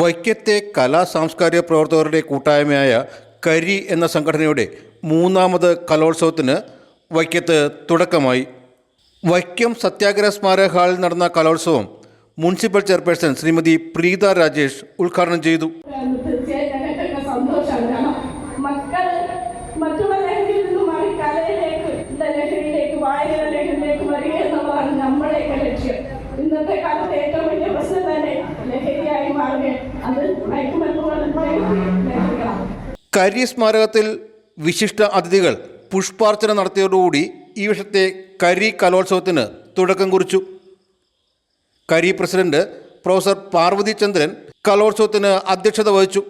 വൈക്കത്തെ കലാ സാംസ്കാരിക പ്രവർത്തകരുടെ കൂട്ടായ്മയായ കരി എന്ന സംഘടനയുടെ മൂന്നാമത് കലോത്സവത്തിന് വൈക്കത്ത് തുടക്കമായി. വൈക്കം സത്യാഗ്രഹ സ്മാരക ഹാളിൽ നടന്ന കലോത്സവം മുനിസിപ്പൽ ചെയർപേഴ്സൺ ശ്രീമതി പ്രീത രാജേഷ് ഉദ്ഘാടനം ചെയ്തു. തീർച്ചയായും ഞങ്ങൾക്കൊക്കെ കരി സ്മാരകത്തിൽ വിശിഷ്ട അതിഥികൾ പുഷ്പാർച്ചന നടത്തിയതോടുകൂടി ഈ വർഷത്തെ കരി കലോത്സവത്തിന് തുടക്കം കുറിച്ചു. കരി പ്രസിഡന്റ് പ്രൊഫസർ പാർവതി ചന്ദ്രൻ കലോത്സവത്തിന് അധ്യക്ഷത വഹിച്ചു.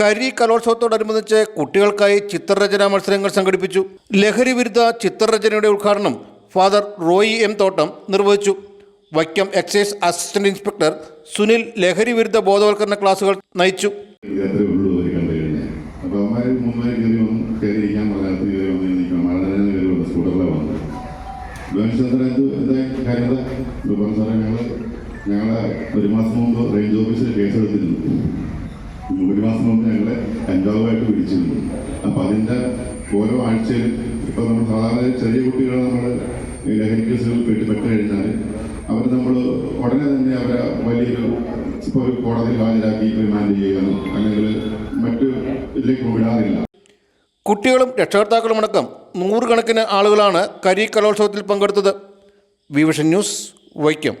കരി കലോത്സവത്തോടനുബന്ധിച്ച് കുട്ടികൾക്കായി ചിത്രരചനാ മത്സരങ്ങൾ സംഘടിപ്പിച്ചു. ലഹരി വിരുദ്ധ ചിത്രരചനയുടെ ഉദ്ഘാടനം ഫാദർ റോയി എം തോട്ടം നിർവഹിച്ചു. Vaikom excise assistant inspector Sunil ലഹരി വിരുദ്ധ ബോധവൽക്കരണ ക്ലാസുകൾ നയിച്ചു. ഞങ്ങളെ ഒരു മാസം മുമ്പ് റേഞ്ച് ഓഫീസിൽ കേസെടുത്തിരുന്നു ഒരു മാസം മുമ്പ് ഞങ്ങളെ കഞ്ചാവുമായിട്ട് പിടിച്ചിരുന്നു. അപ്പോൾ അതിന്റെ ഓരോ ആഴ്ചയിലും ഇപ്പോൾ നമ്മൾ സാധാരണ ചെറിയ കുട്ടികളെ നമ്മൾ ലഹരി കേസുകൾ പെട്ട് ഇപ്പോൾ കോടതിയിൽ ഹാജരാക്കി റിമാൻഡ് ചെയ്യുന്നു അല്ലെങ്കിൽ മറ്റു ഇതിലേക്ക് വിടാറില്ല. കുട്ടികളും രക്ഷകർത്താക്കളുമടക്കം നൂറുകണക്കിന് ആളുകളാണ് കരി കലോത്സവത്തിൽ പങ്കെടുത്തത്. വിവിഷൻ ന്യൂസ് വൈക്കം.